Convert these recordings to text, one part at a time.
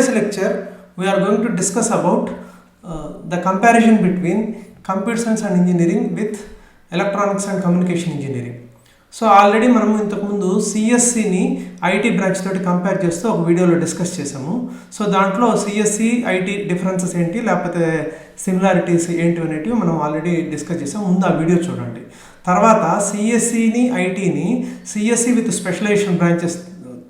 today's lecture, we are going to discuss about uh, the comparison between computer science and engineering with electronics and communication engineering. So already మనము ఇంతకుముందు సిఎస్సిని IT branch తోటి compare చేస్తూ ఒక వీడియోలో discuss చేసాము so దాంట్లో CSC IT differences ఏంటి లేకపోతే సిమిలారిటీస్ ఏంటి అనేటివి మనం ఆల్రెడీ డిస్కస్ చేసాం ముందు ఆ వీడియో చూడండి తర్వాత సిఎస్సిని ఐటీని సిఎస్సి విత్ స్పెషలైజేషన్ బ్రాంచెస్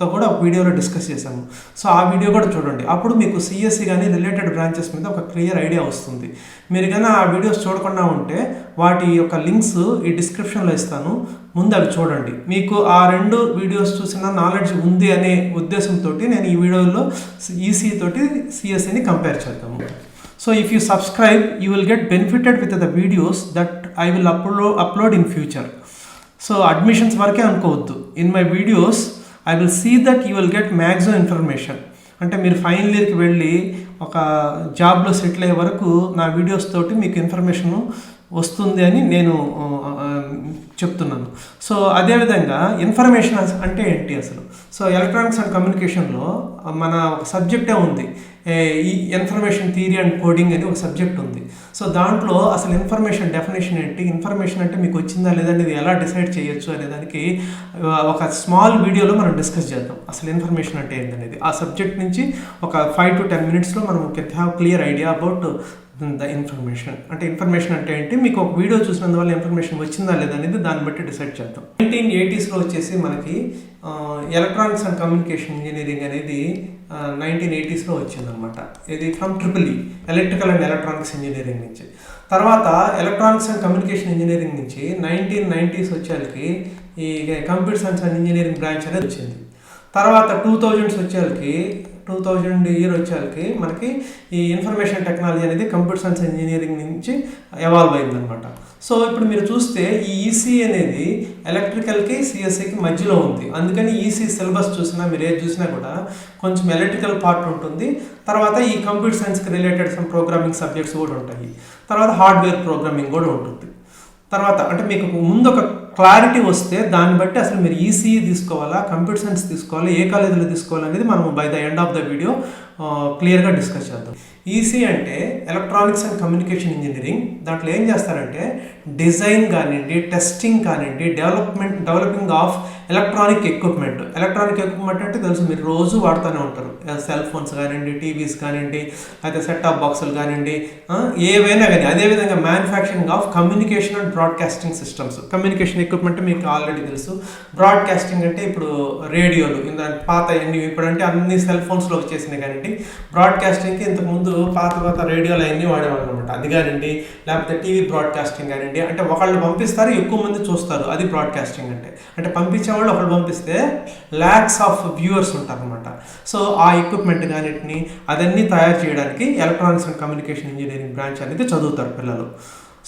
తో కూడా ఒక వీడియోలో డిస్కస్ చేశాము. సో ఆ వీడియో కూడా చూడండి. అప్పుడు మీకు సిఎస్సి కానీ రిలేటెడ్ బ్రాంచెస్ మీద ఒక క్లియర్ ఐడియా వస్తుంది. మీరు కానీ ఆ వీడియోస్ చూడకుండా ఉంటే వాటి యొక్క లింక్స్ ఈ డిస్క్రిప్షన్లో ఇస్తాను. ముందు అవి చూడండి. మీకు ఆ రెండు వీడియోస్ చూసిన నాలెడ్జ్ ఉంది అనే ఉద్దేశంతో నేను ఈ వీడియోలో ఈసీ తోటి సిఎస్సిని కంపేర్ చేద్దాము. So if you subscribe you will get benefited with the videos that I will అప్లో upload in future so admissions వరకే అనుకోవద్దు. In my videos I will see that you will get maximum information అంటే మీరు final ఇయర్కి వెళ్ళి ఒక జాబ్లో settle అయ్యే వరకు నా వీడియోస్ తోటి మీకు ఇన్ఫర్మేషన్ వస్తుంది అని నేను చెప్తున్నాను. సో అదేవిధంగా ఇన్ఫర్మేషన్ అంటే ఏంటి అసలు? సో ఎలక్ట్రానిక్స్ అండ్ కమ్యూనికేషన్లో మన సబ్జెక్టే ఉంది. ఈ ఇన్ఫర్మేషన్ థియరీ అండ్ కోడింగ్ అని ఒక సబ్జెక్ట్ ఉంది. సో దాంట్లో అసలు ఇన్ఫర్మేషన్ డెఫినేషన్ ఏంటి? ఇన్ఫర్మేషన్ అంటే మీకు వచ్చిందా లేదా అనేది ఎలా డిసైడ్ చేయొచ్చు అనే దానికి ఒక స్మాల్ వీడియోలో మనం డిస్కస్ చేద్దాం. అసలు ఇన్ఫర్మేషన్ అంటే ఏంటనేది ఆ సబ్జెక్ట్ నుంచి ఒక ఫైవ్ టు టెన్ మినిట్స్లో మనం can have clear idea about the information. అంటే ఇన్ఫర్మేషన్ అంటే ఏంటి? మీకు ఒక వీడియో చూసినందువల్ల ఇన్ఫర్మేషన్ వచ్చిందా లేదా అనేది దాన్ని బట్టి డిసైడ్ చేద్దాం. నైన్టీన్ ఎయిటీస్లో వచ్చేసి మనకి ఎలక్ట్రానిక్స్ అండ్ కమ్యూనికేషన్ ఇంజనీరింగ్ అనేది నైన్టీన్ ఎయిటీస్లో వచ్చిందనమాట ఇది from triple E electrical and electronics engineering నుంచి. తర్వాత ఎలక్ట్రానిక్స్ అండ్ కమ్యూనికేషన్ ఇంజనీరింగ్ నుంచి నైన్టీన్ నైంటీస్ వచ్చేసరికి ఈ computer science and engineering branch అనేది వచ్చింది. తర్వాత టూ థౌజండ్స్ వచ్చేసరికి టూ థౌజండ్ ఇయర్ వచ్చేసరికి మనకి ఈ ఇన్ఫర్మేషన్ టెక్నాలజీ అనేది కంప్యూటర్ సైన్స్ ఇంజనీరింగ్ నుంచి ఎవాల్వ్ అయిందనమాట సో ఇప్పుడు మీరు చూస్తే ఈ ఈసీ అనేది ఎలక్ట్రికల్కి సిఎస్సికి మధ్యలో ఉంది. అందుకని ఈసీ సిలబస్ చూసినా మీరు ఏది చూసినా కూడా కొంచెం ఎలక్ట్రికల్ పార్ట్ ఉంటుంది. తర్వాత ఈ కంప్యూటర్ సైన్స్కి రిలేటెడ్ సమ్ ప్రోగ్రామింగ్ సబ్జెక్ట్స్ కూడా ఉంటాయి. తర్వాత హార్డ్వేర్ ప్రోగ్రామింగ్ కూడా ఉంటుంది. తర్వాత అంటే మీకు ముందు ఒక క్లారిటీ వస్తే దాన్ని బట్టి అసలు మీరు ఈసీఈ తీసుకోవాలా కంప్యూటర్ సైన్స్ తీసుకోవాలా ఏ కాలేజీలో తీసుకోవాలా అనేది మనం by the end of the video క్లియర్గా డిస్కస్ చేద్దాం. ఈసీ అంటే ఎలక్ట్రానిక్స్ అండ్ కమ్యూనికేషన్ ఇంజనీరింగ్ దాంట్లో ఏం చేస్తారంటే డిజైన్ కానివ్వండి టెస్టింగ్ కానివ్వండి development developing of electronic equipment electronic equipment అంటే తెలుసు మీరు రోజు వాడుతూనే ఉంటారు. సెల్ ఫోన్స్ కానివ్వండి టీవీస్ కానివ్వండి అయితే సెట్ ఆఫ్ బాక్సులు కానివ్వండి ఏవైనా కానీ. అదేవిధంగా manufacturing of communication and broadcasting systems communication equipment మీకు ఆల్రెడీ తెలుసు. బ్రాడ్కాస్టింగ్ అంటే ఇప్పుడు రేడియోలు ఇంత పాత అవన్నీ ఇప్పుడు అంటే అన్ని సెల్ ఫోన్స్లో వచ్చేసినాయి కానివ్వండి. బ్రాడ్కాస్టింగ్కి ఇంతకుముందు పాత పాత రేడియోలు అవన్నీ వాడేవాళ్ళు అనమాట అది కానివ్వండి లేకపోతే టీవీ బ్రాడ్కాస్టింగ్ కానివ్వండి. అంటే ఒకళ్ళు పంపిస్తారు ఎక్కువ మంది చూస్తారు. అది బ్రాడ్కాస్టింగ్ అంటే. అంటే పంపించే వాళ్ళు ఒకళ్ళు పంపిస్తే ల్యాక్స్ ఆఫ్ వ్యూవర్స్ ఉంటారు అనమాట సో ఆ ఎక్విప్మెంట్ కానిటిని అదన్నీ తయారు చేయడానికి electronics and communication engineering branch అనేది చదువుతారు పిల్లలు.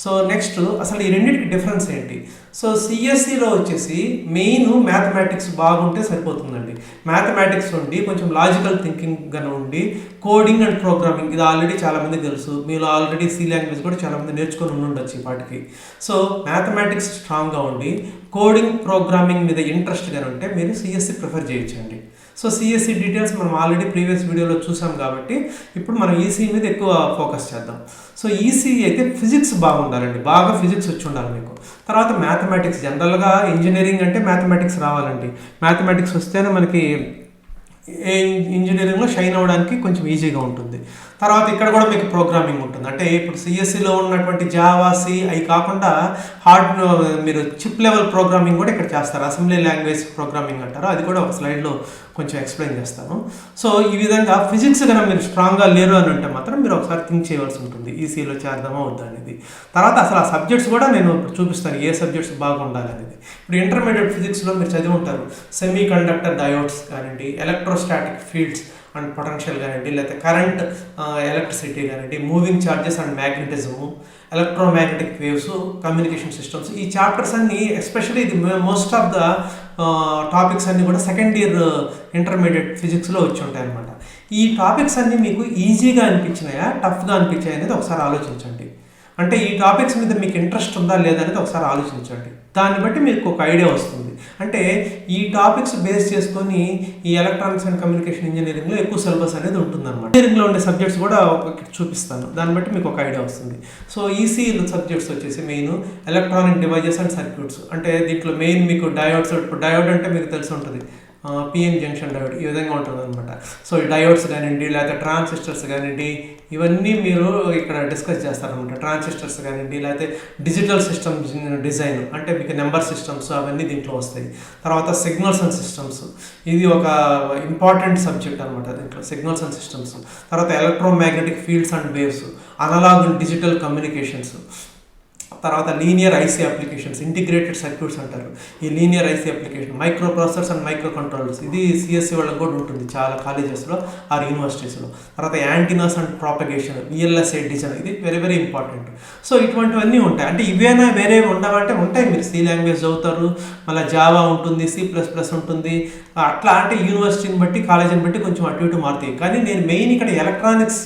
సో నెక్స్ట్ అసలు ఈ రెండింటికి డిఫరెన్స్ ఏంటి? సో సిఎస్సిలో వచ్చేసి మెయిన్ మ్యాథమెటిక్స్ బాగుంటే సరిపోతుందండి. మ్యాథమెటిక్స్ ఉండి కొంచెం లాజికల్ థింకింగ్ కానీ ఉండి కోడింగ్ అండ్ ప్రోగ్రామింగ్ ఇది ఆల్రెడీ చాలామంది తెలుసు. మీరు ఆల్రెడీ సి లాంగ్వేజ్ కూడా చాలామంది నేర్చుకొని ఉండి ఉండొచ్చు ఈ పాటికి. సో మ్యాథమెటిక్స్ స్ట్రాంగ్గా ఉండి కోడింగ్ ప్రోగ్రామింగ్ మీద ఇంట్రెస్ట్ కానీ ఉంటే మీరు సిఎస్సి ప్రిఫర్ చేయొచ్చండి. సో సిఎస్సి డీటెయిల్స్ మనం ఆల్రెడీ ప్రీవియస్ వీడియోలో చూసాం కాబట్టి ఇప్పుడు మనం ఈసీ మీద ఎక్కువ ఫోకస్ చేద్దాం. సో ఈసీ అయితే ఫిజిక్స్ బాగుండాలండి. బాగా ఫిజిక్స్ వచ్చి ఉండాలి మీకు. తర్వాత మ్యాథమెటిక్స్ జనరల్గా ఇంజనీరింగ్ అంటే మ్యాథమెటిక్స్ రావాలండి. మ్యాథమెటిక్స్ వస్తేనే మనకి ఏ ఇంజనీరింగ్లో షైన్ అవ్వడానికి కొంచెం ఈజీగా ఉంటుంది. తర్వాత ఇక్కడ కూడా మీకు ప్రోగ్రామింగ్ ఉంటుంది. అంటే ఇప్పుడు సిఎస్సిలో ఉన్నటువంటి జావా సి అవి కాకుండా హార్డ్ మీరు చిప్ లెవెల్ ప్రోగ్రామింగ్ కూడా ఇక్కడ చేస్తారు. అసెంబ్లీ లాంగ్వేజ్ ప్రోగ్రామింగ్ అంటారు. అది కూడా ఒక స్లైడ్లో కొంచెం ఎక్స్ప్లెయిన్ చేస్తాను. సో ఈ విధంగా ఫిజిక్స్ కనుక మీరు స్ట్రాంగ్గా లేరు అని అంటే మాత్రం మీరు ఒకసారి థింక్ చేయవలసి ఉంటుంది. ఈసీలో చేద్దామా వద్దా అనేది. తర్వాత అసలు ఆ సబ్జెక్ట్స్ కూడా నేను చూపిస్తాను. ఏ సబ్జెక్ట్స్ బాగుండాలి అనేది. ఇప్పుడు ఇంటర్మీడియట్ ఫిజిక్స్లో మీరు చదివి ఉంటారు. సెమీ కండక్టర్ డయోడ్స్ కానివ్వండి ఎలక్ట్రోస్టాటిక్ ఫీల్డ్స్ అండ్ పొటెన్షియల్ కానివ్వండి లేకపోతే కరెంట్ ఎలక్ట్రిసిటీ కానివ్వండి moving charges and magnetism electromagnetic waves communication systems ఈ చాప్టర్స్ అన్ని ఎస్పెషల్లీ ఇది మోస్ట్ ఆఫ్ ద టాపిక్స్ అన్ని కూడా సెకండ్ ఇయర్ ఇంటర్మీడియట్ ఫిజిక్స్లో వచ్చి ఉంటాయి అనమాట ఈ టాపిక్స్ అన్నీ మీకు ఈజీగా అనిపించినాయా టఫ్గా అనిపించాయి అనేది ఒకసారి ఆలోచించండి. అంటే ఈ టాపిక్స్ మీద మీకు ఇంట్రెస్ట్ ఉందా లేదా అనేది ఒకసారి ఆలోచించండి. దాన్ని బట్టి మీకు ఒక ఐడియా వస్తుంది. అంటే ఈ టాపిక్స్ బేస్ చేసుకొని ఈ ఎలక్ట్రానిక్స్ అండ్ కమ్యూనికేషన్ ఇంజనీరింగ్లో ఎక్కువ సిలబస్ అనేది ఉంటుందన్నమాట. ఇంజనీరింగ్లో ఉండే సబ్జెక్ట్స్ కూడా చూపిస్తాను. దాన్ని బట్టి మీకు ఒక ఐడియా వస్తుంది. సో ఈసీ సబ్జెక్ట్స్ వచ్చేసి main electronic devices and circuits అంటే దీంట్లో మెయిన్ మీకు డయోడ్స్ ఇప్పుడు డయోడ్ అంటే మీకు తెలిసి ఉంటుంది. పిఎన్ జంక్షన్ డయోడ్ ఈ విధంగా ఉంటుందన్నమాట. సో ఈ డయోడ్స్ కానివ్వండి లేకపోతే ట్రాన్సిస్టర్స్ కానివ్వండి ఇవన్నీ మీరు ఇక్కడ డిస్కస్ చేస్తారనమాట ట్రాన్సిస్టర్స్ కానివ్వండి లేకపోతే డిజిటల్ సిస్టమ్ డిజైన్ అంటే మీకు నెంబర్ సిస్టమ్స్ అవన్నీ దీంట్లో వస్తాయి. తర్వాత సిగ్నల్స్ అండ్ సిస్టమ్స్ ఇది ఒక ఇంపార్టెంట్ సబ్జెక్ట్ అనమాట దీంట్లో సిగ్నల్స్ అండ్ సిస్టమ్స్ తర్వాత electromagnetic fields and waves analog digital communications తర్వాత linear IC applications integrated circuits అంటారు. ఈ linear IC application microprocessors and microcontrollers ఇది సిఎస్సి వాళ్ళకి కూడా ఉంటుంది చాలా కాలేజెస్లో ఆర్ యూనివర్సిటీస్లో తర్వాత antennas and propagation VLSI design ఇది వెరీ వెరీ ఇంపార్టెంట్ సో ఇటువంటివన్నీ ఉంటాయి. అంటే ఇవేనా వేరే ఉండవంటే ఉంటాయి మీరు. సి లాంగ్వేజ్ చదువుతారు మళ్ళీ జావా ఉంటుంది సి ప్లస్ ప్లస్ ఉంటుంది. అట్లా అంటే యూనివర్సిటీని బట్టి కాలేజీని బట్టి కొంచెం అటు ఇటు మారుతాయి. కానీ నేను మెయిన్ ఇక్కడ ఎలక్ట్రానిక్స్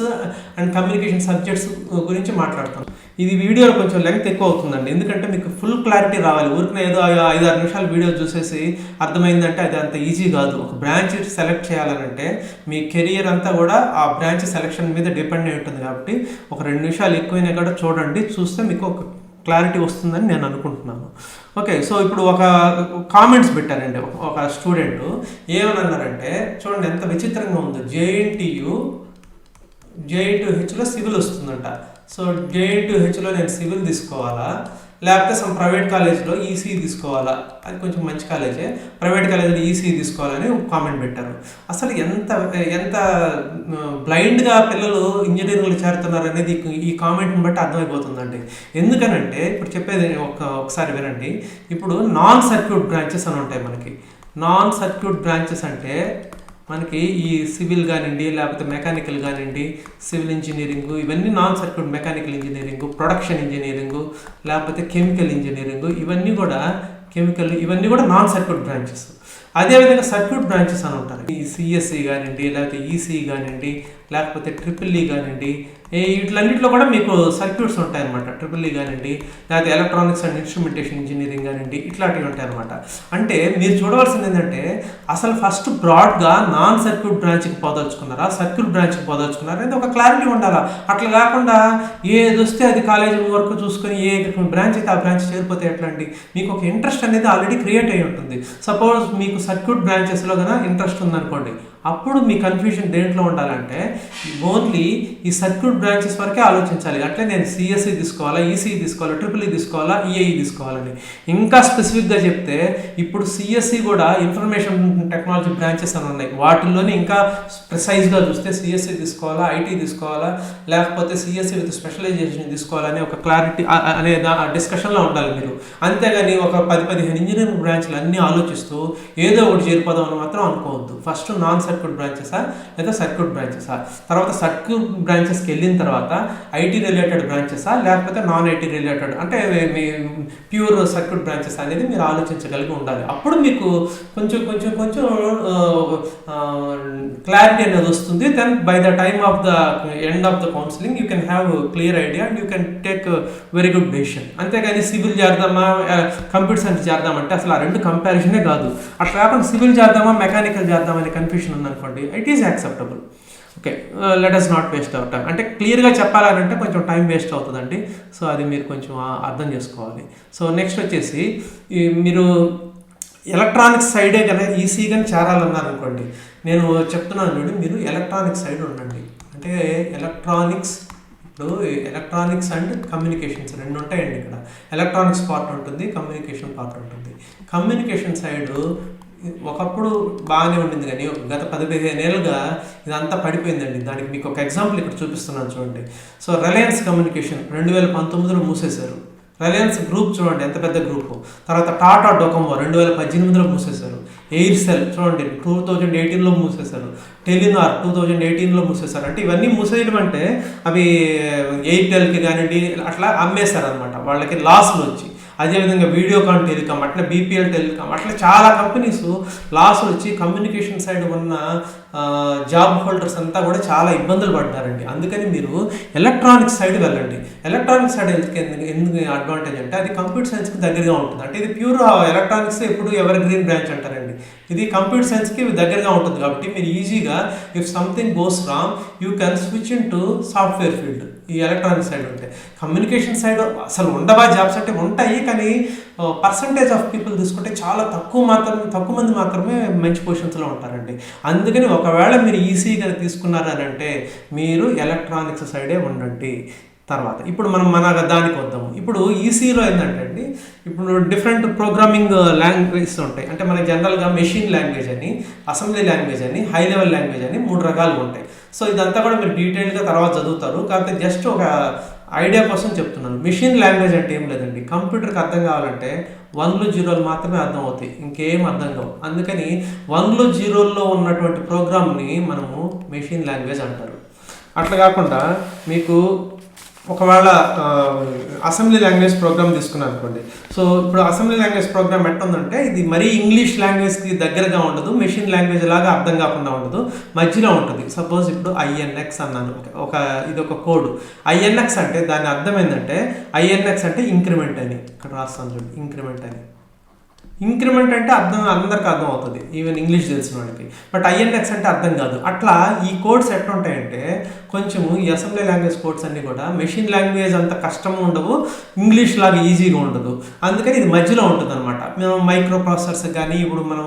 అండ్ కమ్యూనికేషన్ సబ్జెక్ట్స్ గురించి మాట్లాడతాను ఇది వీడియోలో కొంచెం లెంగ్త్ ఎక్కువ అవుతుందండి ఎందుకంటే మీకు ఫుల్ క్లారిటీ రావాలి. ఊరికనే ఏదో ఐదు ఆరు నిమిషాలు వీడియో చూసేసి అర్థమైందంటే అది అంత ఈజీ కాదు. ఒక బ్రాంచ్ సెలెక్ట్ చేయాలనంటే మీ కెరియర్ అంతా కూడా ఆ బ్రాంచ్ సెలెక్షన్ మీద డిపెండ్ అయి ఉంటుంది కాబట్టి ఒక రెండు నిమిషాలు ఎక్కువైనా కూడా చూడండి. చూస్తే మీకు ఒక క్లారిటీ వస్తుందని నేను అనుకుంటున్నాను. ఓకే సో ఇప్పుడు ఒక కామెంట్స్ పెట్టారండి. ఒక- ఒక స్టూడెంట్ ఏమని అన్నారంటే చూడండి ఎంత విచిత్రంగా ఉందో. జేఎన్టీయు జేఎన్ హెచ్లో సివిల్ వస్తుందంట. సో జేఎన్ హెచ్లో నేను సివిల్ తీసుకోవాలా? లేకపోతే సమ్ ప్రైవేట్ కాలేజ్లో ఈసీ తీసుకోవాలా? అది కొంచెం మంచి కాలేజే ప్రైవేట్ కాలేజ్లో ఈసీ తీసుకోవాలని కామెంట్ పెట్టారు. అసలు ఎంత ఎంత బ్లైండ్గా పిల్లలు ఇంజనీరింగ్లు చేరుతున్నారు అనేది ఈ కామెంట్ని బట్టి అర్థమైపోతుందండి. ఎందుకనంటే ఇప్పుడు చెప్పేది ఒక ఒకసారి వినండి. ఇప్పుడు నాన్ సర్క్యూట్ బ్రాంచెస్ అని ఉంటాయి మనకి. నాన్ సర్క్యూట్ బ్రాంచెస్ అంటే మనకి ఈ సివిల్ కానివ్వండి లేకపోతే మెకానికల్ కానివ్వండి సివిల్ ఇంజనీరింగ్ ఇవన్నీ non circuit mechanical engineering production engineering లేకపోతే కెమికల్ ఇంజనీరింగ్ ఇవన్నీ కూడా కెమికల్ ఇవన్నీ కూడా నాన్ సర్క్యూట్ బ్రాంచెస్. అదేవిధంగా సర్క్యూట్ బ్రాంచెస్ అని ఉంటారు. ఈ సిఎస్సి కానివ్వండి లేకపోతే ఈసీ కానివ్వండి లేకపోతే ట్రిపుల్ e ఈ కానివ్వండి వీటిలన్నింటిలో కూడా మీకు సర్క్యూట్స్ ఉంటాయన్నమాట. ట్రిపుల్ ఈ e కానివ్వండి లేకపోతే ఎలక్ట్రానిక్స్ అండ్ ఇన్స్ట్రుమెంటేషన్ ఇంజనీరింగ్ కానివ్వండి ఇట్లాంటివి ఉంటాయి అనమాట అంటే మీరు చూడవలసింది ఏంటంటే అసలు ఫస్ట్ బ్రాడ్గా నాన్ సర్క్యూట్ బ్రాంచ్కి పోదలుచుకున్నారా? సర్క్యూట్ బ్రాంచ్కి పోదలుచుకున్నారా? అనేది ఒక క్లారిటీ ఉండాలా? అట్లా కాకుండా ఏది వస్తే అది కాలేజీ వరకు చూసుకొని ఏ బ్రాంచ్ అయితే ఆ బ్రాంచ్ చేరిపోతే ఎట్లా అండి? మీకు ఒక ఇంట్రెస్ట్ అనేది ఆల్రెడీ క్రియేట్ అయి ఉంటుంది. సపోజ్ మీకు సర్క్యూట్ బ్రాంచెస్లో కనుక ఇంట్రెస్ట్ ఉందనుకోండి అప్పుడు మీ కన్ఫ్యూజన్ దేంట్లో ఉండాలంటే ఓన్లీ ఈ సర్క్యూట్ బ్రాంచెస్ వరకే ఆలోచించాలి. అట్లే నేను సిఎస్సి తీసుకోవాలా ఈసీఈ తీసుకోవాలా ట్రిపుల్ ఈ తీసుకోవాలా ఈఏఈ తీసుకోవాలని. ఇంకా స్పెసిఫిక్గా చెప్తే ఇప్పుడు సిఎస్సి కూడా ఇన్ఫర్మేషన్ టెక్నాలజీ బ్రాంచెస్ అని ఉన్నాయి. వాటిల్లోనే ఇంకా ప్రిసైజ్గా చూస్తే సిఎస్సి తీసుకోవాలా ఐటీ తీసుకోవాలా లేకపోతే సిఎస్సి విత్ స్పెషలైజేషన్ తీసుకోవాలని ఒక క్లారిటీ అనే డిస్కషన్లో ఉండాలి మీరు. అంతేగాని ఒక పది పదిహేను ఇంజనీరింగ్ బ్రాంచ్లు అన్నీ ఆలోచిస్తూ ఏదో ఒకటి చేరిపోదామని మాత్రం అనుకోవద్దు. ఫస్ట్ నాన్ సర్క్యూట్ బ్రాంచెసా? లేదా సర్క్యూట్ బ్రాంచెసా? తర్వాత సర్క్యూట్ బ్రాంచెస్కి వెళ్ళిన తర్వాత ఐటీ రిలేటెడ్ బ్రాంచెసా? లేకపోతే నాన్ ఐటీ రిలేటెడ్? అంటే మీ ప్యూర్ సర్క్యూట్ బ్రాంచెస్ అనేది మీరు ఆలోచించగలిగి ఉండాలి. అప్పుడు మీకు కొంచెం కొంచెం కొంచెం క్లారిటీ అనేది వస్తుంది. Then by the time of the end of the counselling you can have clear idea and you can take very good decision అంతేగాని సివిల్ చేద్దామా కంప్యూటర్ సైన్స్ చేద్దామంటే అసలు ఆ రెండు కంపారిజనే కాదు. అట్లా కాకుండా సివిల్ చేద్దామా మెకానికల్ చేద్దామా అనే కన్ఫ్యూషన్ అనుకోండి it is acceptable okay let us not waste our time అంటే క్లియర్గా చెప్పాలంటే కొంచెం టైం వేస్ట్ అవుతుందండి. సో అది మీరు కొంచెం అర్థం చేసుకోవాలి. సో నెక్స్ట్ వచ్చేసి ఈ మీరు ఎలక్ట్రానిక్స్ సైడే కదా ఈసీ కానీ చేరాలన్నారు అనుకోండి నేను చెప్తున్నాను చూడండి మీరు ఎలక్ట్రానిక్స్ సైడ్ ఉండండి. అంటే ఎలక్ట్రానిక్స్ ఇప్పుడు ఎలక్ట్రానిక్స్ అండ్ కమ్యూనికేషన్స్ రెండు ఉంటాయండి ఇక్కడ. ఎలక్ట్రానిక్స్ పార్ట్ ఉంటుంది కమ్యూనికేషన్ పార్ట్ ఉంటుంది. కమ్యూనికేషన్ సైడ్ ఒకప్పుడు బాగానే ఉండింది కానీ గత పది పదిహేను ఏళ్ళుగా ఇదంతా పడిపోయిందండి. దానికి మీకు ఒక ఎగ్జాంపుల్ ఇక్కడ చూపిస్తున్నాను చూడండి. సో రిలయన్స్ కమ్యూనికేషన్ రెండు వేల పంతొమ్మిదిలో మూసేశారు. రిలయన్స్ గ్రూప్ చూడండి ఎంత పెద్ద గ్రూప్ తర్వాత టాటా డొకమో రెండు వేల పద్దెనిమిదిలో మూసేశారు. ఎయిర్సెల్ చూడండి టూ థౌజండ్ ఎయిటీన్లో మూసేశారు. టెలినార్ టూ థౌజండ్ ఎయిటీన్లో మూసేశారు. అంటే ఇవన్నీ మూసేయడం అంటే అవి ఎయిర్టెల్కి కానివ్వండి అట్లా అమ్మేశారు అనమాట వాళ్ళకి లాస్లు వచ్చి. అదేవిధంగా వీడియోకాన్ టెలికామ్ అట్లా బీపీఎల్ టెలికామ్ అట్లా చాలా కంపెనీస్ లాస్ వచ్చి కమ్యూనికేషన్ సైడ్ ఉన్న జాబ్ హోల్డర్స్ అంతా కూడా చాలా ఇబ్బందులు పడ్డారండి. అందుకని మీరు ఎలక్ట్రానిక్స్ సైడ్ వెళ్ళండి. ఎలక్ట్రానిక్స్ సైడ్ ఎందుకు ఎందుకు- ఎందుకు అడ్వాంటేజ్ అంటే అది కంప్యూటర్ సైన్స్కి దగ్గరగా ఉంటుంది. అంటే ఇది ప్యూర్ ఎలక్ట్రానిక్స్ ఎప్పుడు ఎవర్ గ్రీన్ బ్రాంచ్ అంటారండి. ఇది కంప్యూటర్ సైన్స్కి దగ్గరగా ఉంటుంది. కాబట్టి మీరు ఈజీగా if something goes wrong you can switch in to software field ఈ ఎలక్ట్రానిక్ సైడ్ ఉంటే. కమ్యూనికేషన్ సైడ్ అసలు ఉండవా జాబ్స్ అంటే ఉంటాయి కానీ పర్సంటేజ్ ఆఫ్ పీపుల్ తీసుకుంటే చాలా తక్కువ మాత్రం తక్కువ మంది మాత్రమే మంచి పొజిషన్స్లో ఉంటారండి. అందుకని ఒకవేళ మీరు ఈసీగా తీసుకున్నారని అంటే మీరు ఎలక్ట్రానిక్స్ సైడే ఉండండి. తర్వాత ఇప్పుడు మనం మన దానికి వద్దాము. ఇప్పుడు ఈసీలో ఏంటంటే అండి ఇప్పుడు డిఫరెంట్ ప్రోగ్రామింగ్ లాంగ్వేజెస్ ఉంటాయి. అంటే మన జనరల్గా మెషిన్ లాంగ్వేజ్ అని అసెంబ్లీ లాంగ్వేజ్ అని హై లెవెల్ లాంగ్వేజ్ అని మూడు రకాలుగా ఉంటాయి. సో ఇదంతా కూడా మీరు డీటెయిల్గా తర్వాత చదువుతారు. కాకపోతే జస్ట్ ఒక ఐడియా కోసం చెప్తున్నాను. మిషన్ లాంగ్వేజ్ అంటే ఏం లేదండి. కంప్యూటర్కి అర్థం కావాలంటే వన్లు జీరోలు మాత్రమే అర్థం అవుతాయి. ఇంకేం అర్థం కావు. అందుకని వన్లు జీరోల్లో ఉన్నటువంటి ప్రోగ్రామ్ని మనము మెషిన్ లాంగ్వేజ్ అంటారు. అట్లా కాకుండా మీకు ఒకవేళ అసెంబ్లీ లాంగ్వేజ్ ప్రోగ్రామ్ తీసుకున్నాను అనుకోండి. సో ఇప్పుడు అసెంబ్లీ లాంగ్వేజ్ ప్రోగ్రామ్ ఎట్టుందంటే ఇది మరీ ఇంగ్లీష్ లాంగ్వేజ్కి దగ్గరగా ఉండదు మెషిన్ లాంగ్వేజ్ లాగా అర్థం కాకుండా ఉండదు మధ్యలో ఉంటుంది. సపోజ్ ఇప్పుడు ఐఎన్ఎక్స్ అన్నాను. ఒక- ఇది ఒక కోడ్. ఐఎన్ఎక్స్ అంటే దాని అర్థం ఏంటంటే ఐఎన్ఎక్స్ అంటే ఇంక్రిమెంట్ అని. ఇక్కడ రాస్తాను చూడండి ఇంక్రిమెంట్ అని. ఇంక్రిమెంట్ అంటే అర్థం అందరికీ అర్థం అవుతుంది. ఈవెన్ ఇంగ్లీష్ తెలిసిన వాళ్ళకి బట్ ఐఎన్ఎక్స్ అంటే అర్థం కాదు. అట్లా ఈ కోడ్స్ ఎట్లుంటాయంటే కొంచెం కొంచెము అసెంబ్లీ లాంగ్వేజ్ కోడ్స్ అన్నీ కూడా మెషిన్ లాంగ్వేజ్ అంత కష్టం ఉండవు. ఇంగ్లీష్ లాగా ఈజీగా ఉండదు. అందుకని ఇది మధ్యలో ఉంటుంది అనమాట మేము మైక్రో ప్రాసెసర్స్ కానీ ఇప్పుడు మనం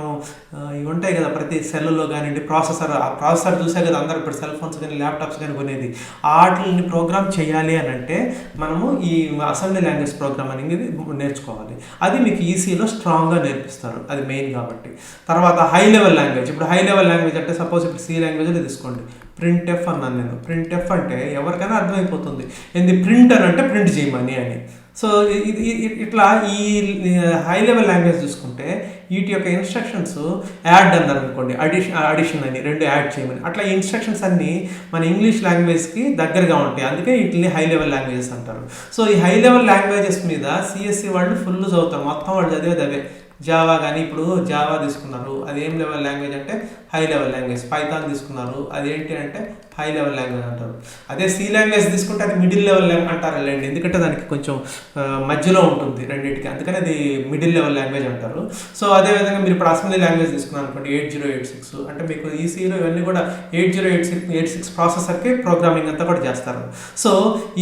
ఇవి ఉంటాయి కదా ప్రతి సెల్లో కానివ్వండి ప్రాసెసర్ ఆ ప్రాసెసర్ చూసే కదా అందరు ఇప్పుడు సెల్ ఫోన్స్ కానీ ల్యాప్టాప్స్ కానీ కొనేది. వాటిని ప్రోగ్రామ్ చేయాలి అని అంటే మనము ఈ అసెంబ్లీ లాంగ్వేజ్ ప్రోగ్రామ్ అనేది నేర్చుకోవాలి. అది మీకు ఈసీలో స్ట్రాంగ్గా నేర్పిస్తారు. అది మెయిన్ కాబట్టి. తర్వాత హై లెవెల్ లాంగ్వేజ్ ఇప్పుడు హై లెవెల్ లాంగ్వేజ్ అంటే సపోజ్ ఇప్పుడు సి లాంగ్వేజ్లో తీసుకోండి. ప్రింట్ ఎఫ్ అన్నాను నేను. ప్రింట్ ఎఫ్ అంటే ఎవరికైనా అర్థమైపోతుంది. ఏంది? ప్రింటర్ అంటే ప్రింట్ చేయమని అని. సో ఇది ఇట్లా ఈ హై లెవెల్ లాంగ్వేజ్ చూసుకుంటే వీటి యొక్క ఇన్స్ట్రక్షన్స్ యాడ్ అన్నారు అనుకోండి. అడిషన్ అడిషన్ అని రెండు యాడ్ చేయమని. అట్లా ఈ ఇన్స్ట్రక్షన్స్ అన్నీ మన ఇంగ్లీష్ లాంగ్వేజ్కి దగ్గరగా ఉంటాయి. అందుకే వీటిని హై లెవెల్ లాంగ్వేజెస్ అంటారు. సో ఈ హై లెవెల్ లాంగ్వేజెస్ మీద సిఎస్సి వాళ్ళు ఫుల్ చదువుతారు. మొత్తం వాళ్ళు చదివేది అవే. జావా కానీ ఇప్పుడు జావా తీసుకున్నారు. అది ఏం లెవెల్ లాంగ్వేజ్ అంటే హై లెవెల్ లాంగ్వేజ్ పైథాన్ తీసుకున్నారు. అదేంటి అంటే హై లెవెల్ లాంగ్వేజ్ అంటారు. అదే సి లాంగ్వేజ్ తీసుకుంటే అది మిడిల్ లెవెల్ అంటారు లేండి. ఎందుకంటే దానికి కొంచెం మధ్యలో ఉంటుంది రెండింటికి. అందుకని అది మిడిల్ లెవెల్ లాంగ్వేజ్ అంటారు. సో అదేవిధంగా మీరు ఇప్పుడు అసెంబ్లీ లాంగ్వేజ్ తీసుకున్నారు అనుకోండి ఎయిట్ జీరో ఎయిట్ సిక్స్ అంటే మీకు ఈసీలో ఇవన్నీ కూడా eight zero eight six eight six ప్రాసెసర్కి programming అంతా కూడా చేస్తారు. సో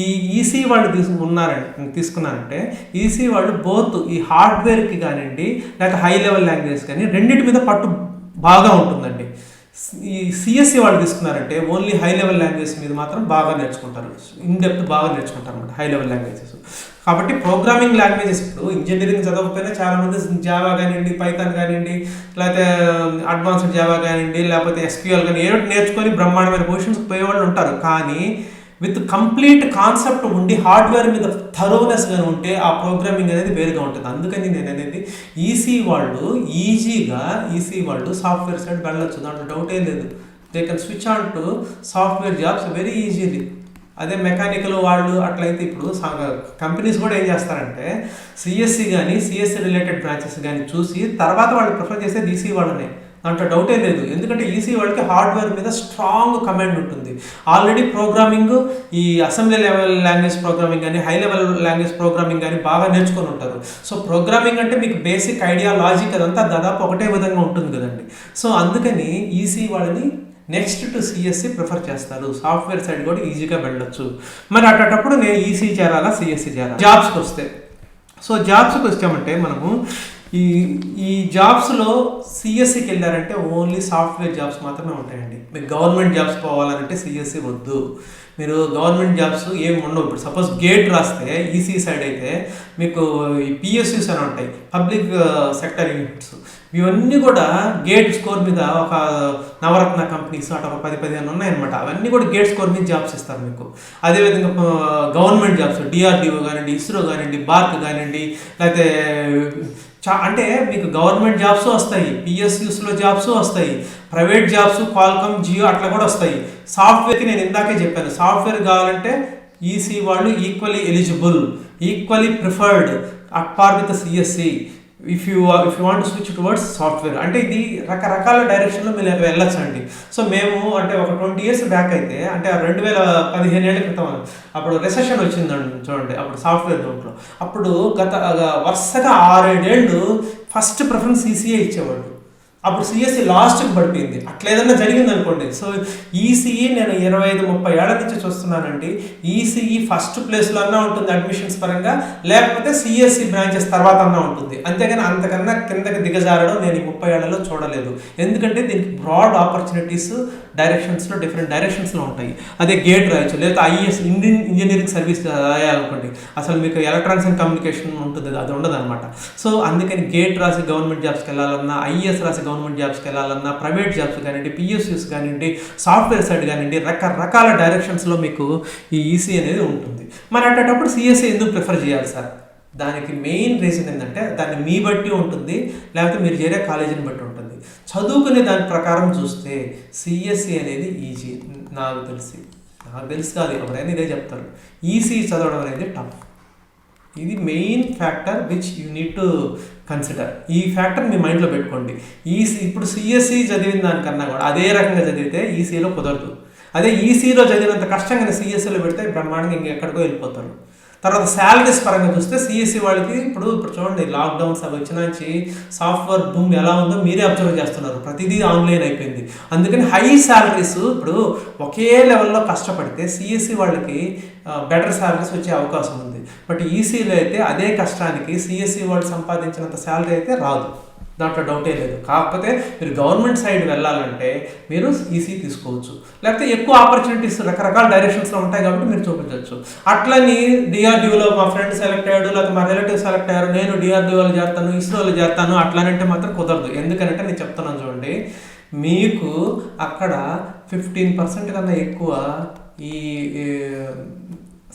ఈ ఈసీ వాళ్ళు తీసుకు ఉన్నారంటే తీసుకున్నారంటే ఈసీ వాళ్ళు బోత్ ఈ హార్డ్వేర్కి కానివ్వండి లేకపోతే హై లెవెల్ లాంగ్వేజ్ కానీ రెండింటి మీద పట్టు బాగా ఉంటుందండి. ఈ సిఎస్సి వాళ్ళు తీసుకున్నారంటే ఓన్లీ హై లెవెల్ లాంగ్వేజ్ మీద మాత్రం బాగా నేర్చుకుంటారు. ఇన్ డెప్త్ బాగా నేర్చుకుంటారు అనమాట హై లెవెల్ లాంగ్వేజెస్ కాబట్టి ప్రోగ్రామింగ్ లాంగ్వేజెస్ ఇప్పుడు ఇంజనీరింగ్ చదవకపోయినా చాలామంది జావా కానివ్వండి పైథాన్ కానివ్వండి లేకపోతే um, అడ్వాన్స్డ్ జావా కానివ్వండి లేకపోతే ఎస్క్యూఎల్ కానీ ఏదో నేర్చుకొని బ్రహ్మాండమైన పొజిషన్స్కి పోయేవాళ్ళు ఉంటారు. కానీ విత్ కంప్లీట్ కాన్సెప్ట్ ఉండి హార్డ్వేర్ మీద థరోనెస్ కానీ ఉంటే ఆ ప్రోగ్రామింగ్ అనేది వేరుగా ఉంటుంది. అందుకని నేను అనేది ఈసీ వాళ్ళు ఈజీగా ఈసీ వాళ్ళు సాఫ్ట్వేర్ సైడ్ వెళ్ళొచ్చు. దాంట్లో డౌటే లేదు. They can switch on to software jobs very easily అదే మెకానికల్ వాళ్ళు అట్లయితే ఇప్పుడు కంపెనీస్ కూడా ఏం చేస్తారంటే సిఎస్సి కానీ సిఎస్సి రిలేటెడ్ బ్రాంచెస్ కానీ చూసి తర్వాత వాళ్ళు ప్రిఫర్ చేసేది ఈసీ వాళ్ళనే. దాంట్లో డౌటే లేదు. ఎందుకంటే ఈసీ వాళ్ళకి హార్డ్వేర్ మీద స్ట్రాంగ్ కమాండ్ ఉంటుంది. ఆల్రెడీ ప్రోగ్రామింగ్ ఈ అసెంబ్లీ లెవెల్ లాంగ్వేజ్ ప్రోగ్రామింగ్ కానీ హై లెవెల్ లాంగ్వేజ్ ప్రోగ్రామింగ్ కానీ బాగా నేర్చుకొని ఉంటారు. సో ప్రోగ్రామింగ్ అంటే మీకు బేసిక్ ఐడియా లాజిక్ అదంతా దాదాపు ఒకటే విధంగా ఉంటుంది కదండి. సో అందుకని ఈసీ వాళ్ళని నెక్స్ట్ టు సిఎస్సి ప్రిఫర్ చేస్తారు. సాఫ్ట్వేర్ సైడ్ కూడా ఈజీగా వెళ్ళొచ్చు. మరి అట్టేటప్పుడు నేను ఈసీ చేరాలా సిఎస్సి చేరాలా? జాబ్స్కి వస్తే సో జాబ్స్కి వచ్చామంటే మనము ఈ ఈ జాబ్స్లో సిఎస్సికి వెళ్ళారంటే ఓన్లీ సాఫ్ట్వేర్ జాబ్స్ మాత్రమే ఉంటాయండి. మీకు గవర్నమెంట్ జాబ్స్ పోవాలంటే సిఎస్సి వద్దు. మీరు గవర్నమెంట్ జాబ్స్ ఏమి ఉండవు. ఇప్పుడు సపోజ్ గేట్ రాస్తే ఈసీ సైడ్ అయితే మీకు ఈ పిఎస్యూస్ అని ఉంటాయి. పబ్లిక్ సెక్టర్ యూనిట్స్ ఇవన్నీ కూడా గేట్ స్కోర్ మీద ఒక నవరత్న కంపెనీస్ అటు ఒక పది పదిహేను ఉన్నాయన్నమాట. అవన్నీ కూడా గేట్ స్కోర్ మీద జాబ్స్ ఇస్తారు మీకు. అదేవిధంగా గవర్నమెంట్ జాబ్స్ డిఆర్డిఓ కానివ్వండి ఇస్రో కానివ్వండి బార్క్ కానివ్వండి లేకపోతే చా అంటే మీకు గవర్నమెంట్ జాబ్స్ వస్తాయి పిఎస్యూస్లో జాబ్స్ వస్తాయి ప్రైవేట్ జాబ్స్ క్వాల్కమ్ జియో అట్లా కూడా వస్తాయి. సాఫ్ట్వేర్కి నేను ఇందాకే చెప్పాను సాఫ్ట్వేర్ కావాలంటే ఈసీ వాళ్ళు equally eligible equally preferred at par with CSC if you if you want switch towards software అంటే ఇది రకరకాల డైరెక్షన్లో మీరు వెళ్ళొచ్చు అండి సో మేము అంటే ఒక ట్వంటీ ఇయర్స్ బ్యాక్ అయితే అంటే రెండు వేల పదిహేను ఏళ్ళ క్రితం అప్పుడు రిసెషన్ వచ్చిందండి చూడండి అప్పుడు సాఫ్ట్వేర్ దాంట్లో. అప్పుడు గత వరుసగా ఆరేడేళ్ళు ఫస్ట్ ప్రిఫరెన్స్ ఈసీఏ ఇచ్చేవాళ్ళు. అప్పుడు సిఎస్సి లాస్ట్కి పడిపోయింది. అట్లా ఏదన్నా జరిగింది అనుకోండి సో ఈసీఈ నేను ఇరవై ఐదు ముప్పై ఏళ్ళ నుంచి చూస్తున్నానండి. ఈసీఈ ఫస్ట్ ప్లేస్లో అన్నా ఉంటుంది అడ్మిషన్స్ పరంగా లేకపోతే సిఎస్సి బ్రాంచెస్ తర్వాత అన్నా ఉంటుంది. అంతేగాని అంతకన్నా కిందకి దిగజారడం నేను ఈ ముప్పై ఏళ్ళలో చూడలేదు. ఎందుకంటే దీనికి బ్రాడ్ ఆపర్చునిటీస్ డైరెక్షన్స్లో డిఫరెంట్ డైరెక్షన్స్లో ఉంటాయి. అదే గేట్ రాయొచ్చు లేదా ఐఎస్ ఇండియన్ ఇంజనీరింగ్ సర్వీస్ రాయాలనుకోండి అసలు మీకు ఎలక్ట్రానిక్స్ అండ్ కమ్యూనికేషన్ ఉంటుంది అది ఉండదు అనమాట సో అందుకని గేట్ రాసి గవర్నమెంట్ జాబ్స్కి వెళ్ళాలన్నా ఐఏఎస్ రాసి గవర్నమెంట్ జాబ్స్కి వెళ్ళాలన్నా ప్రైవేట్ జాబ్స్ కానివ్వండి పిఎస్యూస్ కానివ్వండి సాఫ్ట్వేర్ సైడ్ కానివ్వండి రకరకాల డైరెక్షన్స్లో మీకు ఈ ఈసీ అనేది ఉంటుంది. మరి అట్టేటప్పుడు సిఎస్సి ఎందుకు ప్రిఫర్ చేయాలి సార్? దానికి మెయిన్ రీజన్ ఏంటంటే దాన్ని మీ బట్టి ఉంటుంది లేకపోతే మీరు చేరే కాలేజీని బట్టి ఉంటుంది. చదువుకునే దాని ప్రకారం చూస్తే సిఎస్సి అనేది ఈజీ నాకు తెలిసి. నాకు తెలుసు కాదు. ఎవరైనా ఇదే చెప్తారు. ఈసీ చదవడం అనేది టఫ్ ఇది main factor which you need to consider ఈ ఫ్యాక్టర్ మీ మైండ్లో పెట్టుకోండి. ఈసీ ఇప్పుడు సిఎస్సి చదివిన దానికన్నా కూడా అదే రకంగా చదివితే ఈసీలో కుదరదు. అదే ఈసీలో చదివినంత కష్టంగా సిఎస్సిలో పెడితే బ్రహ్మాండంగా ఇంకెక్కడికో వెళ్ళిపోతారు. తర్వాత శాలరీస్ పరంగా చూస్తే సిఎస్సి వాళ్ళకి ఇప్పుడు ఇప్పుడు చూడండి లాక్డౌన్స్ అవి వచ్చినాంచి సాఫ్ట్వేర్ బూమ్ ఎలా ఉందో మీరే అబ్జర్వ్ చేస్తున్నారు. ప్రతిదీ ఆన్లైన్ అయిపోయింది. అందుకని హై శాలరీస్ ఇప్పుడు ఒకే లెవెల్లో కష్టపడితే సిఎస్సి వాళ్ళకి బెటర్ శాలరీస్ వచ్చే అవకాశం ఉంది. బట్ ఈసీలో అయితే అదే కష్టానికి సిఎస్సి వాళ్ళు సంపాదించినంత శాలరీ అయితే రాదు. దాంట్లో డౌటే లేదు. కాకపోతే మీరు గవర్నమెంట్ సైడ్ వెళ్ళాలంటే మీరు ఈసీ తీసుకోవచ్చు. లేకపోతే ఎక్కువ ఆపర్చునిటీస్ రకరకాల డైరెక్షన్స్లో ఉంటాయి కాబట్టి మీరు చూపించవచ్చు. అట్లని డిఆర్డిఓలో మా ఫ్రెండ్ సెలెక్ట్ అయ్యాడు లేకపోతే మా రిలేటివ్ సెలెక్ట్ అయ్యారు నేను డిఆర్డిఓలో చేస్తాను ఇస్రోలో చేస్తాను అట్లానంటే మాత్రం కుదరదు. ఎందుకంటే నేను చెప్తున్నాను చూడండి మీకు అక్కడ ఫిఫ్టీన్ పర్సెంట్ కన్నా ఎక్కువ ఈ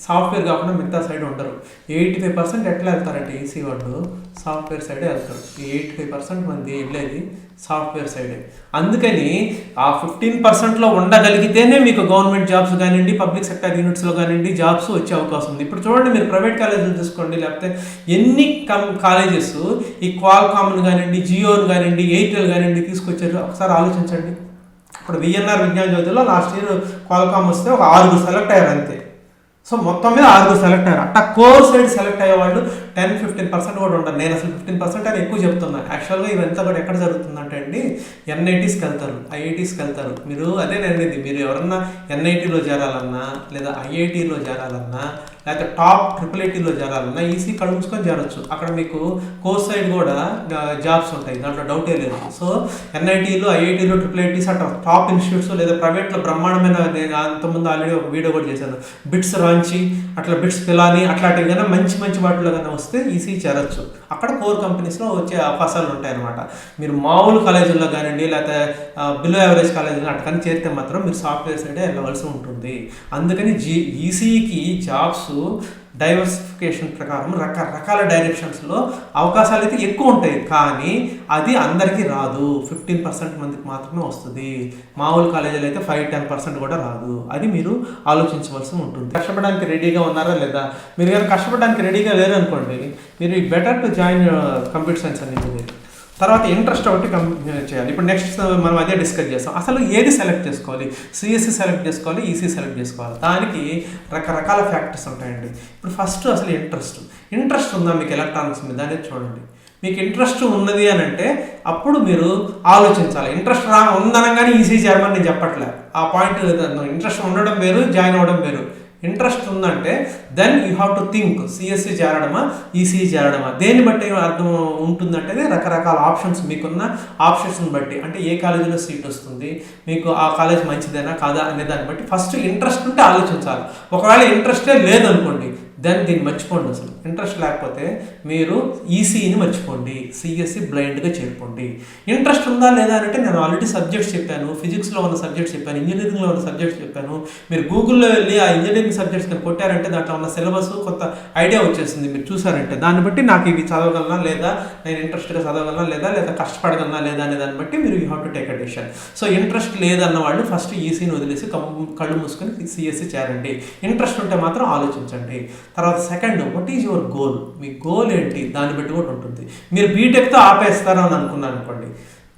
సాఫ్ట్వేర్ కాకుండా మిగతా సైడ్ ఉంటారు ఎయిటీ ఫైవ్ పర్సెంట్ ఎట్లా వెళ్తారంటే ఈసీ వాళ్ళు సాఫ్ట్వేర్ సైడే వెళ్తారు. ఈ ఎయిటీ ఫైవ్ పర్సెంట్ మంది వెళ్ళేది సాఫ్ట్వేర్ సైడే. అందుకని ఆ ఫిఫ్టీన్ పర్సెంట్లో ఉండగలిగితేనే మీకు గవర్నమెంట్ జాబ్స్ కానివ్వండి పబ్లిక్ సెక్టర్ యూనిట్స్లో కానివ్వండి జాబ్స్ వచ్చే అవకాశం ఉంది. ఇప్పుడు చూడండి మీరు ప్రైవేట్ కాలేజీలు తీసుకోండి లేకపోతే ఎన్ని కం కాలేజెస్ ఈ క్వాల్కామ్ని కానివ్వండి జియోని కానివ్వండి ఎయిర్టెల్ కానివ్వండి తీసుకొచ్చారు. ఒకసారి ఆలోచించండి. ఇప్పుడు విఎన్ఆర్ విజ్ఞాన జ్యోతిలో లాస్ట్ ఇయర్ క్వాల్కామ్ వస్తే ఒక ఆరుగురు సెలెక్ట్ అయ్యారు అంతే. సో మొత్తం మీద ఆరుగురు సెలెక్ట్ అయ్యారు. అట్ట కోర్ సైడ్ సెలెక్ట్ అయ్యే వాళ్ళు టెన్ ఫిఫ్టీన్ పర్సెంట్ కూడా ఉండదు. నేను అసలు ఫిఫ్టీన్ పర్సెంట్ అని ఎక్కువ చెప్తున్నాను యాక్చువల్గా ఇవంతా కూడా ఎక్కడ జరుగుతుందంటే అండి ఎన్ఐటీస్కి వెళ్తారు ఐఐటీస్కి వెళ్తారు. మీరు అదే నేను ఇది మీరు ఎవరన్నా ఎన్ఐటీలో చేరాలన్నా లేదా ఐఐటీలో చేరాలన్నా లేకపోతే టాప్ ట్రిపుల్ ఐటీలో చేరాలన్నా ఈసీ కళ్ళు మూసుకొని చేరొచ్చు. అక్కడ మీకు కోర్స్ సైడ్ కూడా జాబ్స్ ఉంటాయి. దాంట్లో డౌటే లేదు. సో ఎన్ఐటీలు ఐఐటీలు ట్రిపుల్ ఐటీస్ అట్లా టాప్ ఇన్స్టిట్యూట్స్ లేదా ప్రైవేట్లో బ్రహ్మాండమైన నేను అంతకుముందు ఆల్రెడీ ఒక వీడియో కూడా చేశాను. బిట్స్ రాంచి అట్లా బిట్స్ పిలాని అట్లాంటివి కానీ మంచి మంచి వాటిలో కానీ వస్తే ఈసీ చేరొచ్చు. అక్కడ కోర్ కంపెనీస్లో వచ్చే అవకాశాలు ఉంటాయి అనమాట మీరు మామూలు కాలేజీల్లో కానివ్వండి లేకపోతే బిలో యావరేజ్ కాలేజీలో అట్లా చేరితే మాత్రం మీరు సాఫ్ట్వేర్ సైడే వెళ్ళవలసి ఉంటుంది. అందుకని జీ ఈసీకి జాబ్స్ డైవర్సిఫికేషన్ ప్రకారం రకరకాల డైరెక్షన్స్లో అవకాశాలు అయితే ఎక్కువ ఉంటాయి. కానీ అది అందరికీ రాదు. ఫిఫ్టీన్ పర్సెంట్ మందికి మాత్రమే వస్తుంది. మామూలు కాలేజీలో అయితే ఫైవ్ టెన్ పర్సెంట్ కూడా రాదు. అది మీరు ఆలోచించవలసి ఉంటుంది. కష్టపడడానికి రెడీగా ఉన్నారా లేదా? మీరు కనుక కష్టపడడానికి రెడీగా లేరు అనుకోండి మీరు better to join computer science అనేది మీరు తర్వాత ఇంట్రెస్ట్ ఒకటి కం చేయాలి. ఇప్పుడు నెక్స్ట్ మనం అదే డిస్కస్ చేస్తాం. అసలు ఏది సెలెక్ట్ చేసుకోవాలి? సిఎస్సి సెలెక్ట్ చేసుకోవాలి ఈసీ సెలెక్ట్ చేసుకోవాలి? దానికి రకరకాల ఫ్యాక్టర్స్ ఉంటాయండి. ఇప్పుడు ఫస్ట్ అసలు ఇంట్రెస్ట్ ఇంట్రెస్ట్ ఉందా మీకు ఎలక్ట్రానిక్స్ మీద? అనేది చూడండి. మీకు ఇంట్రెస్ట్ ఉన్నది అని అంటే అప్పుడు మీరు ఆలోచించాలి. ఇంట్రెస్ట్ రా ఉందనగానే ఈసీ చేయమని నేను చెప్పట్లే. ఆ పాయింట్ ఇంట్రెస్ట్ ఉండడం వేరు జాయిన్ అవ్వడం వేరు. ఇంట్రెస్ట్ ఉందంటే then you have to think CSC చేరడమా ECE చేరడమా దేన్ని బట్టి అర్థం ఉంటుందంటే రకరకాల ఆప్షన్స్ మీకున్న ఆప్షన్స్ని బట్టి. అంటే ఏ కాలేజీలో సీట్ వస్తుంది? మీకు ఆ కాలేజ్ మంచిదేనా కాదా అనే దాన్ని బట్టి ఫస్ట్ ఇంట్రెస్ట్ ఉంటే ఆలోచించాలి. ఒకవేళ ఇంట్రెస్టే లేదనుకోండి దెన్ దీన్ని మర్చిపోండి అసలు. ఇంట్రెస్ట్ లేకపోతే మీరు ఈసీని మర్చిపోండి. సిఎస్సి బ్లైండ్గా చేరుకోండి. ఇంట్రెస్ట్ ఉందా లేదా అంటే నేను ఆల్రెడీ సబ్జెక్ట్స్ చెప్పాను. ఫిజిక్స్లో ఉన్న సబ్జెక్ట్స్ చెప్పాను. ఇంజనీరింగ్లో ఉన్న సబ్జెక్ట్స్ చెప్పాను. మీరు గూగుల్లో వెళ్ళి ఆ ఇంజనీరింగ్ సబ్జెక్ట్స్ కొట్టారంటే దాంట్లో ఉన్న సిలబస్ కొంత ఐడియా వచ్చేసింది మీరు చూసారంటే. దాన్ని బట్టి నాకు ఇవి చదవగలనా లేదా నేను ఇంట్రెస్ట్గా చదవగలనా లేదా లేదా కష్టపడగలనా లేదా అనే దాన్ని బట్టి మీరు you have to take a so interest లేదన్న వాళ్ళు ఫస్ట్ ఈసీని వదిలేసి కళ్ళు మూసుకొని సిఎస్సి చేరండి. ఇంట్రెస్ట్ ఉంటే మాత్రం ఆలోచించండి. తర్వాత second what is your goal me goal ఏంటి? దాన్ని బట్టి కూడా ఉంటుంది. మీరు బీటెక్తో ఆపేస్తారు అని అనుకున్నాను అనుకోండి.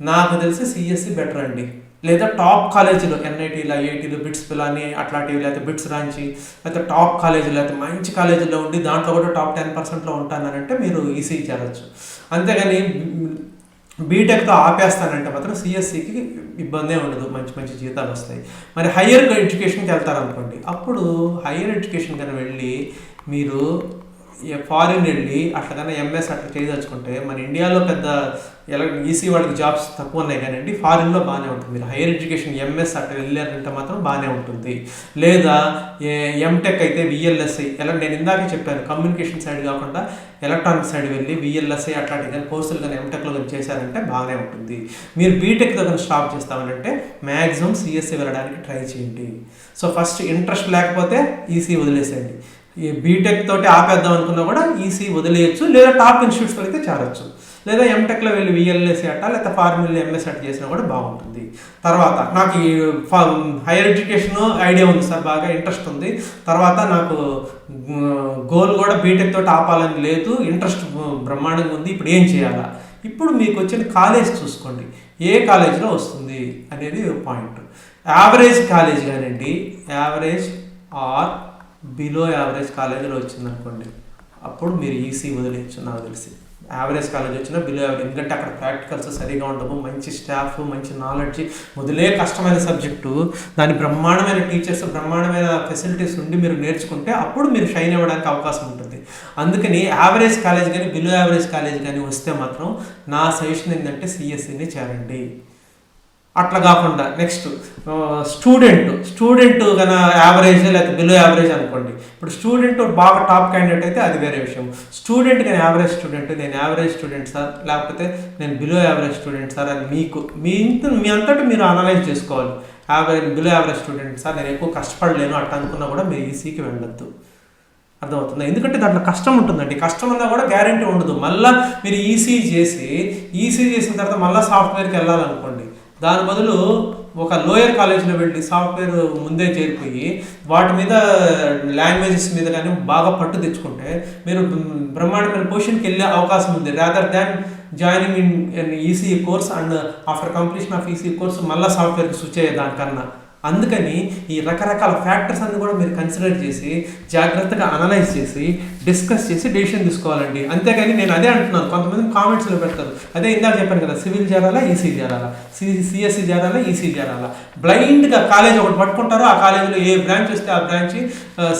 నాకు తెలిసి సిఎస్సి బెటర్ అండి. లేదా టాప్ కాలేజీలో ఎన్ఐటీలు ఐఐటీలు బిట్స్ పిలాని అట్లాంటివి లేకపోతే బిట్స్ రాంచి లేకపోతే టాప్ కాలేజీలు లేకపోతే మంచి కాలేజీలో ఉండి దాంట్లో కూడా టాప్ టెన్ పర్సెంట్లో ఉంటానంటే మీరు ఈసీ చేరచ్చు. అంతేగాని బీటెక్తో ఆపేస్తానంటే మాత్రం సిఎస్సికి ఇబ్బందే ఉండదు. మంచి మంచి జీతాలు వస్తాయి. మరి హయ్యర్ ఎడ్యుకేషన్కి వెళ్తారనుకోండి. అప్పుడు హయ్యర్ ఎడ్యుకేషన్ కానీ వెళ్ళి మీరు ఫారిన్ వెళ్ళి అట్లా ఎంఎస్ అట్లా చేయదలుచుకుంటే మన ఇండియాలో పెద్ద ఎలా ఈసీ వాళ్ళకి జాబ్స్ తక్కువ ఉన్నాయి కానివ్వండి ఫారిన్లో బాగానే ఉంటుంది. మీరు హైయర్ ఎడ్యుకేషన్ ఎంఎస్ అట్లా వెళ్ళారంటే మాత్రం బాగానే ఉంటుంది. లేదా ఎంటెక్ అయితే విఎల్ఎస్ఐ ఎలా నేను ఇందాకే చెప్పాను కమ్యూనికేషన్ సైడ్ కాకుండా ఎలక్ట్రానిక్ సైడ్ వెళ్ళి విఎల్ఎస్ఐ అట్లాంటి కానీ కోర్సులు కానీ ఎంటెక్లో కానీ చేశారంటే బాగానే ఉంటుంది. మీరు బీటెక్ దగ్గర స్టాప్ చేస్తామనంటే మ్యాక్సిమం సిఎస్సి వెళ్ళడానికి ట్రై చేయండి. సో ఫస్ట్ ఇంట్రెస్ట్ లేకపోతే ఈసీ వదిలేసేయండి. ఈ బీటెక్ తోటి ఆపేద్దాం అనుకున్నా కూడా ఈసీ వదిలేయచ్చు లేదా టాప్ ఇన్స్టిట్యూట్స్లో అయితే చేరొచ్చు. లేదా ఎంటెక్లో వెళ్ళి విఎల్ఎస్సీ అట్ట లేదా ఫార్మల్ ఎంఎస్ అట్ చేసినా కూడా బాగుంటుంది. తర్వాత నాకు ఈ హైయర్ ఎడ్యుకేషన్ ఐడియా ఉంది సార్ బాగా ఇంట్రెస్ట్ ఉంది. తర్వాత నాకు గోల్ కూడా బీటెక్ తోటి ఆపాలని లేదు ఇంట్రెస్ట్ బ్రహ్మాండంగా ఉంది ఇప్పుడు ఏం చేయాలా? ఇప్పుడు మీకు వచ్చిన కాలేజ్ చూసుకోండి. ఏ కాలేజీలో వస్తుంది అనేది పాయింట్. యావరేజ్ కాలేజ్ కానివ్వండి యావరేజ్ ఆర్ బిలో యావరేజ్ కాలేజీలో వచ్చింది అనుకోండి అప్పుడు మీరు ఈసీ వదిలేయచ్చు నాకు తెలిసి. యావరేజ్ కాలేజ్ వచ్చినా బిలో యావరేజ్ ఎందుకంటే అక్కడ ప్రాక్టికల్స్ సరిగా ఉండవు మంచి స్టాఫ్ మంచి నాలెడ్జ్ మొదలే కష్టమైన సబ్జెక్టు దాని బ్రహ్మాండమైన టీచర్స్ బ్రహ్మాండమైన ఫెసిలిటీస్ ఉండి మీరు నేర్చుకుంటే అప్పుడు మీరు షైన్ అవ్వడానికి అవకాశం ఉంటుంది. అందుకని యావరేజ్ కాలేజ్ కానీ బిలో యావరేజ్ కాలేజ్ కానీ వస్తే మాత్రం నా సజెషన్ ఏంటంటే సిఎస్సిని చేరండి. అట్లా కాకుండా నెక్స్ట్ స్టూడెంట్ స్టూడెంట్ కన యావరేజ్ లేకపోతే బిలో యావరేజ్ అనుకోండి. ఇప్పుడు స్టూడెంట్ బాగా టాప్ క్యాండిడేట్ అయితే అది వేరే విషయం. స్టూడెంట్ కానీ యావరేజ్ స్టూడెంట్ నేను యావరేజ్ స్టూడెంట్ సార్ లేకపోతే నేను బిలో యావరేజ్ స్టూడెంట్ సార్ అని మీకు మీ ఇంత మీ అంతటా మీరు అనలైజ్ చేసుకోవాలి. Average below average student sir నేను ఎక్కువ కష్టపడలేను అట్లా అనుకున్నా కూడా మీరు ఈసీకి వెళ్ళొద్దు. అర్థమవుతుంది? ఎందుకంటే దాంట్లో కష్టం ఉంటుందండి. కష్టం ఉన్నా కూడా గ్యారంటీ ఉండదు. మళ్ళీ మీరు ఈసీ చేసి ఈసీ చేసిన తర్వాత మళ్ళీ సాఫ్ట్వేర్కి వెళ్ళాలనుకోండి. దాని బదులు ఒక లోయర్ కాలేజ్లో వెళ్ళి సాఫ్ట్వేర్ ముందే చేరిపోయి వాటి మీద లాంగ్వేజెస్ మీద కానీ బాగా పట్టు తెచ్చుకుంటే మీరు బ్రహ్మాండమైన పొజిషన్కి వెళ్ళే అవకాశం ఉంది. Rather than joining in EC course and after completion of EC course మళ్ళీ సాఫ్ట్వేర్కి స్విచ్ అయ్యే దానికన్నా. అందుకని ఈ రకరకాల ఫ్యాక్టర్స్ అన్ని కూడా మీరు కన్సిడర్ చేసి జాగ్రత్తగా అనలైజ్ చేసి డిస్కస్ చేసి డెసిషన్ తీసుకోవాలండి. అంతేగాని నేను అదే అంటున్నాను. కొంతమంది కామెంట్స్లో పెడతారు. అదే ఇందాక చెప్పాను కదా సివిల్ చేరాలా ఈసీ చేరాలా సి సిఎస్సి చేరాలా ఈసీ చేరాలా బ్లైండ్గా కాలేజ్ ఒకటి పట్టుకుంటారో. ఆ కాలేజీలో ఏ బ్రాంచ్ వస్తే ఆ బ్రాంచ్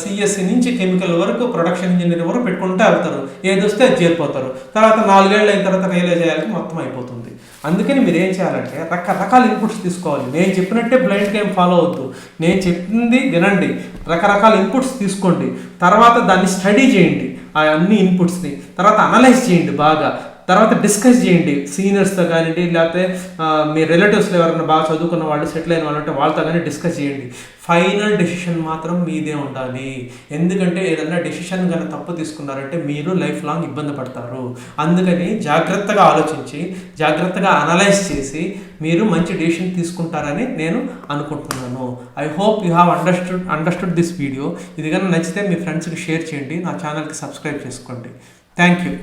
సిఎస్సి నుంచి కెమికల్ వరకు ప్రొడక్షన్ ఇంజనీర్ వరకు పెట్టుకుంటే వెళ్తారు. ఏది వస్తే అది చేరిపోతారు. తర్వాత నాలుగేళ్ళు అయిన తర్వాత రియలైజ్ చేయాలి మొత్తం అయిపోతుంది. అందుకని మీరు ఏం చేయాలంటే రకరకాల ఇన్పుట్స్ తీసుకోవాలి. నేను చెప్పినట్టే బ్లైండ్ గేమ్ ఫాలో అవద్దు నేను చెప్పింది వినండి. రకరకాల ఇన్పుట్స్ తీసుకోండి. తర్వాత దాన్ని స్టడీ చేయండి. ఆ అన్ని ఇన్పుట్స్ని తర్వాత అనలైజ్ చేయండి బాగా. తర్వాత డిస్కస్ చేయండి సీనియర్స్తో కానివ్వండి లేకపోతే మీ రిలేటివ్స్లో ఎవరైనా బాగా చదువుకున్న వాళ్ళు సెటిల్ అయిన వాళ్ళు అంటే వాళ్ళతో కానీ డిస్కస్ చేయండి. ఫైనల్ డెసిషన్ మాత్రం మీదే ఉండాలి. ఎందుకంటే ఏదైనా డెసిషన్ కనుక తప్పు తీసుకున్నారంటే మీరు లైఫ్ లాంగ్ ఇబ్బంది పడతారు. అందుకని జాగ్రత్తగా ఆలోచించి జాగ్రత్తగా అనలైజ్ చేసి మీరు మంచి డెసిషన్ తీసుకుంటారని నేను అనుకుంటున్నాను. I hope you have understood understood this video ఇది కనుక నచ్చితే మీ ఫ్రెండ్స్కి షేర్ చేయండి. నా ఛానల్కి సబ్స్క్రైబ్ చేసుకోండి. Thank you